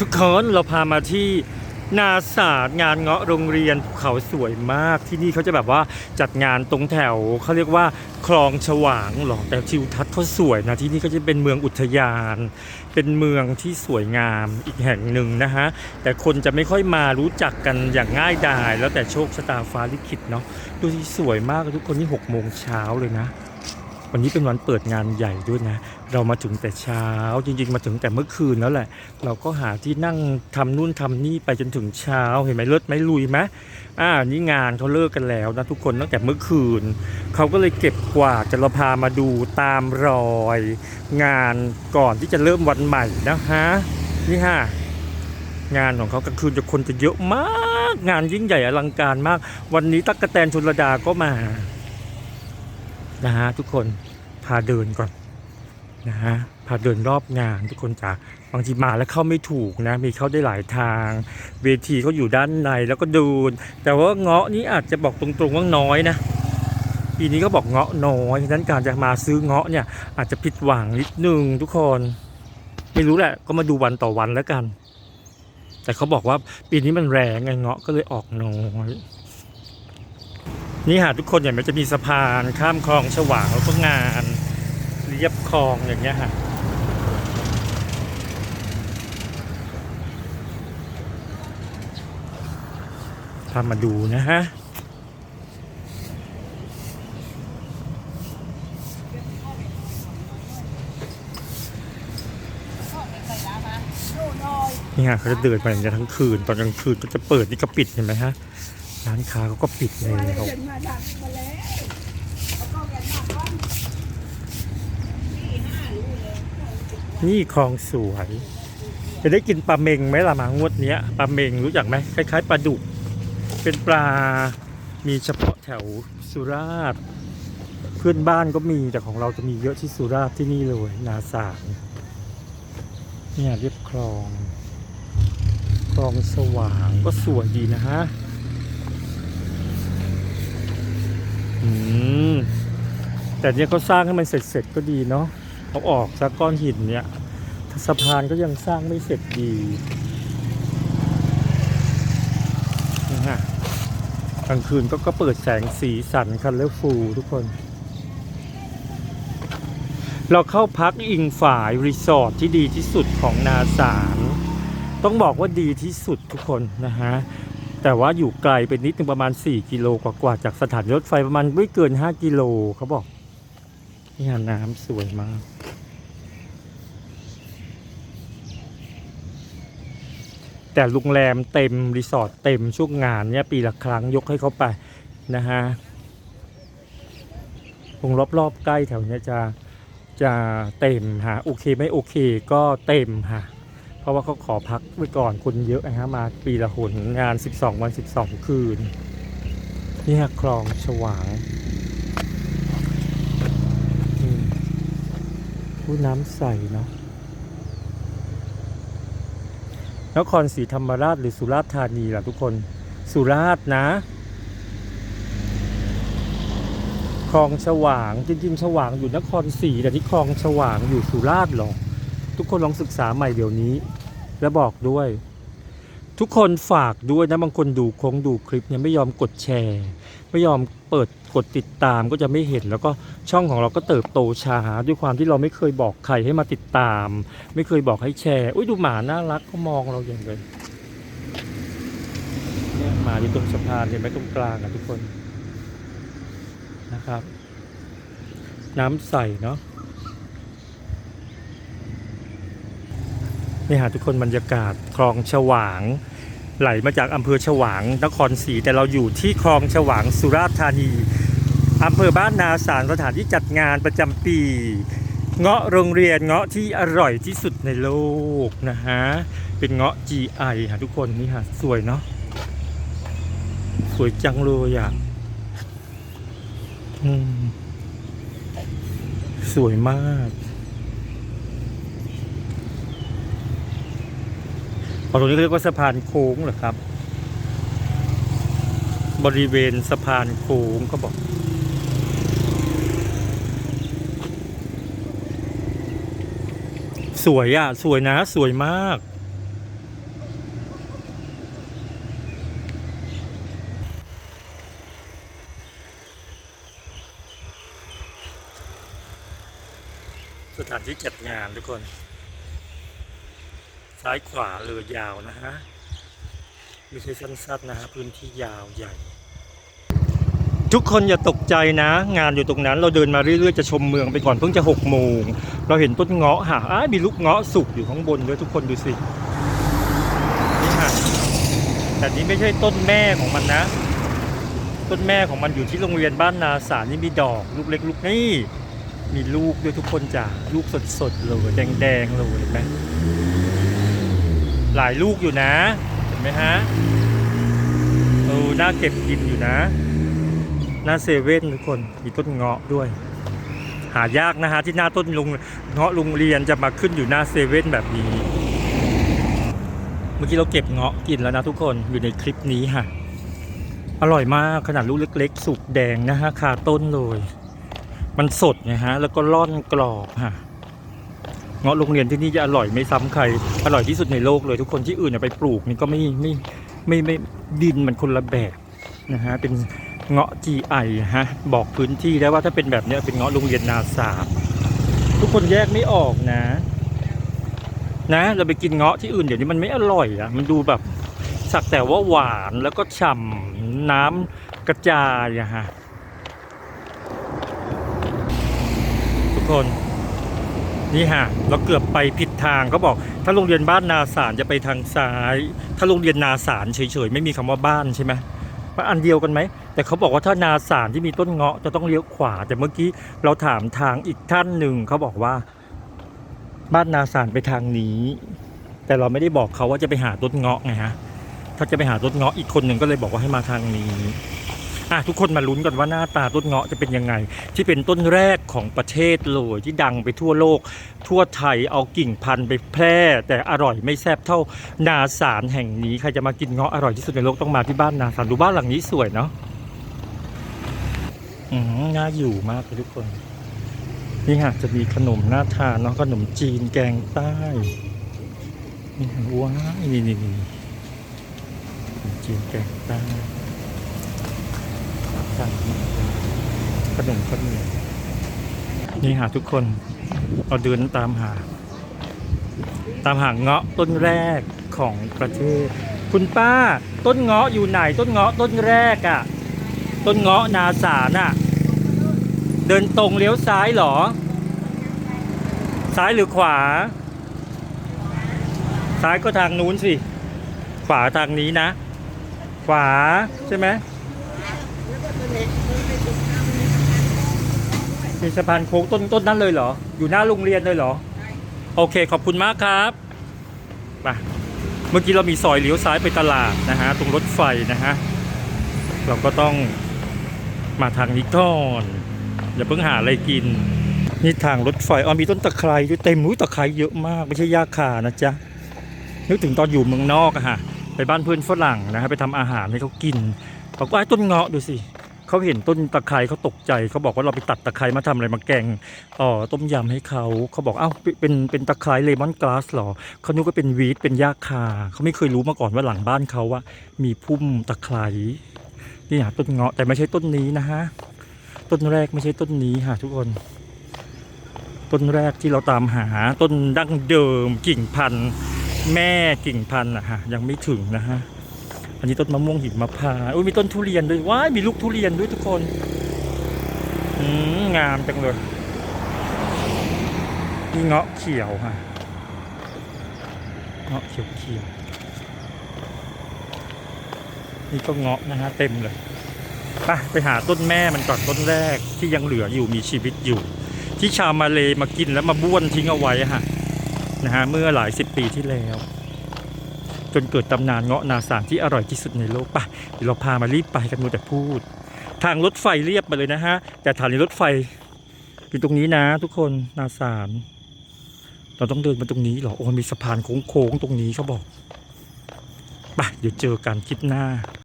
ทุกคนเราพามาที่นาศาสตร์งานเงาะโรงเรียนภูเขาสวยมากที่นี่เขาจะแบบว่าจัดงานตรงแถวเขาเรียกว่าคลองฉวางหรอแต่ทิวทัศน์เขาสวยนะที่นี่ก็จะเป็นเมืองอุทยาน เป็นเมืองที่สวยงามอีกแห่งหนึ่งนะฮะแต่คนจะไม่ค่อยมารู้จักกันอย่างง่ายดาย แล้วแต่โชคชะตาฟ้าลิขิตเนาะดูที่สวยมากทุกคนนี่หกโมงเช้าเลยนะ วันนี้เป็นวันเปิดงานใหญ่ด้วยนะ เรามาถึงแต่เช้าจริงๆ มาถึงแต่เมื่อคืนแล้วแหละ เราก็หาที่นั่งทำนู่นทำนี่ไปจนถึงเช้าเห็นไหมเลิศไหมลุยไหมอ่านี่งานเขาเลิกกันแล้วนะทุกคนตั้งแต่เมื่อคืน เขาก็เลยเก็บกวาดจะเราพามาดูตามรอย งานก่อนที่จะเริ่มวันใหม่นะฮะนี่ฮะงานของเขากลางคืนจะคนจะเยอะมาก งานยิ่งใหญ่อลังการมาก วันนี้ตั๊กกะแตนชนระดาก็มา นะฮะทุกคนพาเดินก่อนนะฮะพาเดินรอบงานทุกคนจ๋าบางทีมาแล้วเข้าไม่ถูกนะ มีเข้าได้หลายทาง เวทีเขาอยู่ด้านในแล้วก็ดูนแต่ว่าเงาะนี้อาจจะบอกตรงๆว่าน้อยนะปีนี้ก็บอกเงาะน้อยฉะนั้นการจะมาซื้อเงาะเนี่ยอาจจะผิดหวังนิดนึงทุกคน ไม่รู้แหละ ก็มาดูวันต่อวันแล้วกัน แต่เขาบอกว่าปีนี้มันแรงไงเงาะก็เลยออกน้อย นี่หาทุกคนเห็นไหมจะมีสะพานข้ามคลองฉวางแล้วก็งานเรียบคลองอย่างเงี้ยฮะพามาดูนะฮะนี่ฮะเขาจะเดินไปอย่างเงี้ยทั้งคืน ตอนกลางคืนก็จะเปิดนี่ก็ปิดเห็นไหมฮะ ร้านค้าเขาก็ปิดเลยเขานี่คลองสวย จะได้กินปลาเมงไหมล่ะมางวดเนี้ยปลาเมงรู้จักไหมคล้ายๆปลาดุก เป็นปลามีเฉพาะแถวสุราษฎร์เพื่อนบ้านก็มีแต่ของเราจะมีเยอะที่สุราษฎร์ที่นี่เลยนาสารเนี่ยเรียบคลอง คลองสว่างก็สวยดีนะฮะ อืม แต่เนี่ยเขาสร้างให้มันเสร็จๆก็ดีเนาะเขาออกจากก้อนหินเนี่ยสะพานก็ยังสร้างไม่เสร็จดีนี่ฮะกลางคืนก็ก็เปิดแสงสีสันคันเลอร์ฟูทุกคน เราเข้าพักอิงฝ่ายรีสอร์ทที่ดีที่สุดของนาสาร ต้องบอกว่าดีที่สุดทุกคนนะฮะ แต่ว่าอยู่ไกลไปนิดนึงประมาณ 4 กิโลกว่าๆจากสถานีรถไฟประมาณไม่เกิน 5 กิโลเขาบอกนี่น้ำสวยมาก แต่โรงแรมเต็ม รีสอร์ทเต็มช่วงงานเนี่ยปีละครั้งยกให้เขาไปนะฮะตรงรอบๆใกล้แถวเนี้ยจะจะเต็มฮะโอเคไม่โอเคก็เต็มฮะ ราะว่าเขาขอพักไว้ก่อนคนเยอะนะฮะมาปีละหนงาน 12 วัน 12 คืนนี่ฮะคลองฉวางผู้น้ำใสเนาะนครศรีธรรมราชหรือสุราษฎร์ธานีล่ะทุกคนสุราษฎร์นะคลองฉวางจริงๆฉวางอยู่นครศรีแต่ที่คลองฉวางอยู่สุราษฎร์หรอทุกคนลองศึกษาใหม่เดี๋ยวนี้ แล้วบอกด้วย ทุกคนฝากด้วยนะบางคนดูคงดูคลิปเนี่ยไม่ยอมกดแชร์ ไม่ยอมเปิดกดติดตามก็จะไม่เห็น แล้วก็ช่องของเราก็เติบโตช้าด้วยความที่เราไม่เคยบอกใครให้มาติดตาม ไม่เคยบอกให้แชร์อุ้ยดูหมาน่ารักเขามองเราอย่างเลยเนี่ยหมาอยู่ตรงสะพานเห็นไหมตรงกลางอะทุกคนนะครับ น้ำใสเนาะ นี่ฮะทุกคนบรรยากาศคลองฉวาง ไหลมาจากอำเภอฉวางนครศรีแต่เราอยู่ที่คลองฉวางสุราษฎร์ธานีอำเภอบ้านนาสารสถานที่จัดงานประจำปี เงาะโรงเรียนเงาะที่อร่อยที่สุดในโลกนะฮะเป็นเงาะ GI ฮะทุกคนนี่ฮะสวยเนาะสวยจังเลยอะอืมสวยมาก ตรงนี้เรียกว่าสะพานโค้งเหรอครับ บริเวณสะพานโค้งเขาบอกสวยอะ สวยนะ สวยมาก สถานที่จัดงานทุกคน ซ้ายขวาเลยยาวนะฮะไม่ใช่สั้นๆนะฮะพื้นที่ยาวใหญ่ ทุกคนอย่าตกใจนะ งานอยู่ตรงนั้นเราเดินมาเรื่อยๆจะชมเมืองไปก่อนเพิ่งจะหกโมงเราเห็นต้นเงาะค่ะอ้ามีลูกเงาะสุกอยู่ข้างบนด้วยทุกคนดูสินี่ค่ะแต่นี่ไม่ใช่ต้นแม่ของมันนะ ต้นแม่ของมันอยู่ที่โรงเรียนบ้านนาสารนี่มีดอกลูกเล็กลูกนี่มีลูกด้วยทุกคนจ้ะลูกสดๆเลยแดงๆเลยเห็นไหม หลายลูกอยู่นะ เห็นไหมฮะเออน่าเก็บกินอยู่นะ หน้าเซเว่นทุกคนมีต้นเงาะด้วย หายากนะฮะที่หน้าต้นลุงเงาะโรงเรียนจะมาขึ้นอยู่หน้าเซเว่นแบบนี้ เมื่อกี้เราเก็บเงาะกินแล้วนะทุกคนอยู่ในคลิปนี้ค่ะ อร่อยมากขนาดลูกเล็ก ๆ สุกแดงนะฮะคาต้นเลย มันสดนะฮะแล้วก็ร่อนกรอบค่ะ งาะโรงเรียนที่นี่จะอร่อยไม่ซ้ำใคร อร่อยที่สุดในโลกเลยทุกคนที่อื่นเอาไปปลูกนี่ก็ไม่ไม่ไม่ไม่ดินมันคนละแบบนะฮะเป็นเงาะ GI ฮะบอกพื้นที่ได้ว่าถ้าเป็นแบบนี้เป็นเงาะโรงเรียนนาสามทุกคนแยกไม่ออกนะ นะ เราไปกินเงาะที่อื่นเดี๋ยวนี้มันไม่อร่อยอะมันดูแบบสักแต่ว่าหวานแล้วก็ฉ่ำน้ำกระจายอะฮะทุกคน นี่ฮะเราเกือบไปผิดทางเขาบอก ถ้าโรงเรียนบ้านนาสารจะไปทางซ้าย ถ้าโรงเรียนนาสารเฉยๆไม่มีคำว่าบ้านใช่ไหมมันอันเดียวกันไหม แต่เขาบอกว่าถ้านาสารที่มีต้นเงาะจะต้องเลี้ยวขวา แต่เมื่อกี้เราถามทางอีกท่านหนึ่งเขาบอกว่า บ้านนาสารไปทางนี้ แต่เราไม่ได้บอกเขาว่าจะไปหาต้นเงาะไงฮะถ้าจะไปหาต้นเงาะอีกคนหนึ่งก็เลยบอกว่าให้มาทางนี้ อะทุกคนมาลุ้นกันว่าหน้าตาต้นเงาะจะเป็นยังไง ที่เป็นต้นแรกของประเทศเลยที่ดังไปทั่วโลก ทั่วไทยเอากิ่งพันธุ์ไปแพร่ แต่อร่อยไม่แซ่บเท่านาสารแห่งนี้ใครจะมากินเงาะอร่อยที่สุดในโลกต้องมาที่บ้านนาสารดูบ้านหลังนี้สวยเนาะอืมน่าอยู่มากเลยทุกคน นี่ฮะจะมีขนมน่าทานเนาะขนมจีนแกงใต้นี่ว้ายนี่นี่นี่จีนแกงใต้ สั่งมาเลยขนมข้าวเหนียวนี่ฮะทุกคนเราเดินตามหา ตามหาเงาะต้นแรกของประเทศ คุณป้าต้นเงาะอยู่ไหนต้นเงาะต้นแรกอะ่ะ ต้นเงาะนาสาน่ะ เดินตรงเลี้ยวซ้ายเหรอ ซ้ายหรือขวา ซ้ายก็ทางนู้นสิ ขวาทางนี้นะ ขวาใช่ไหม มีสะพานโค้งต้นต้นนั้นเลยเหรอ อยู่หน้าโรงเรียนเลยเหรอ โอเคขอบคุณมากครับไปเมื่อกี้เรามีซอยเลี้ยวซ้ายไปตลาดนะฮะตรงรถไฟนะฮะเราก็ต้องมาทางนี้ก่อนอย่าเพิ่งหาอะไรกิน นี่ทางรถไฟอ๋อมีต้นตะไคร้ด้วยเต็มมุ้ตะไคร้เยอะมากไม่ใช่ยาคานะจ๊ะนึกถึงตอนอยู่เมืองนอกอะฮะไปบ้านเพื่อนฝรั่งนะฮะไปทำอาหารให้เขากินบอกว่าไอ้ต้นเงาะดูสิ เขาเห็นต้นตะไคร้เขาตกใจเขาบอกว่าเราไปตัดตะไคร้มาทำอะไรมาแกงอ๋อต้มยำให้เขาเขาบอกเอ้าเป็นเป็นเป็นตะไคร้เลมอนกราสหรอเขานึกว่าเป็นวีดเป็นหญ้าคาเขาไม่เคยรู้มาก่อนว่าหลังบ้านเขาว่ามีพุ่มตะไคร้นี่ฮะต้นเงาะแต่ไม่ใช่ต้นนี้นะฮะต้นแรกไม่ใช่ต้นนี้ค่ะทุกคน ต้นแรกที่เราตามหาต้นดั้งเดิมกิ่งพันธุ์แม่กิ่งพันธุ์อะฮะยังไม่ถึงนะฮะ อันนี้ต้นมะม่วงหิมพานต์อุ้ยมีต้นทุเรียนด้วยว้ายมีลูกทุเรียนด้วยทุกคนอืมงามจังเลยนี่เงาะเขียวฮะเงาะเขียวเขียวนี่ก็เงาะนะฮะเต็มเลยไปไปหาต้นแม่มันก่อนต้นแรกที่ยังเหลืออยู่มีชีวิตอยู่ ที่ชาวมาเลมากินแล้วมาบ้วนทิ้งเอาไว้ฮะนะฮะเมื่อหลายสิบปีที่แล้ว จนเกิดตำนานเงาะนาสารที่อร่อยที่สุดในโลกปะเดี๋ยวเราพามารีบไปกันมูแต่พูด ทางรถไฟเรียบมาเลยนะฮะ แต่ฐานีรถไฟอยู่ตรงนี้นะ ทุกคนนาสารเราต้องเดินมาตรงนี้เหรอโอ้มีสะพานโค้งๆตรงนี้เขาบอกไปเดี๋ยวเจอกันคลิปหน้า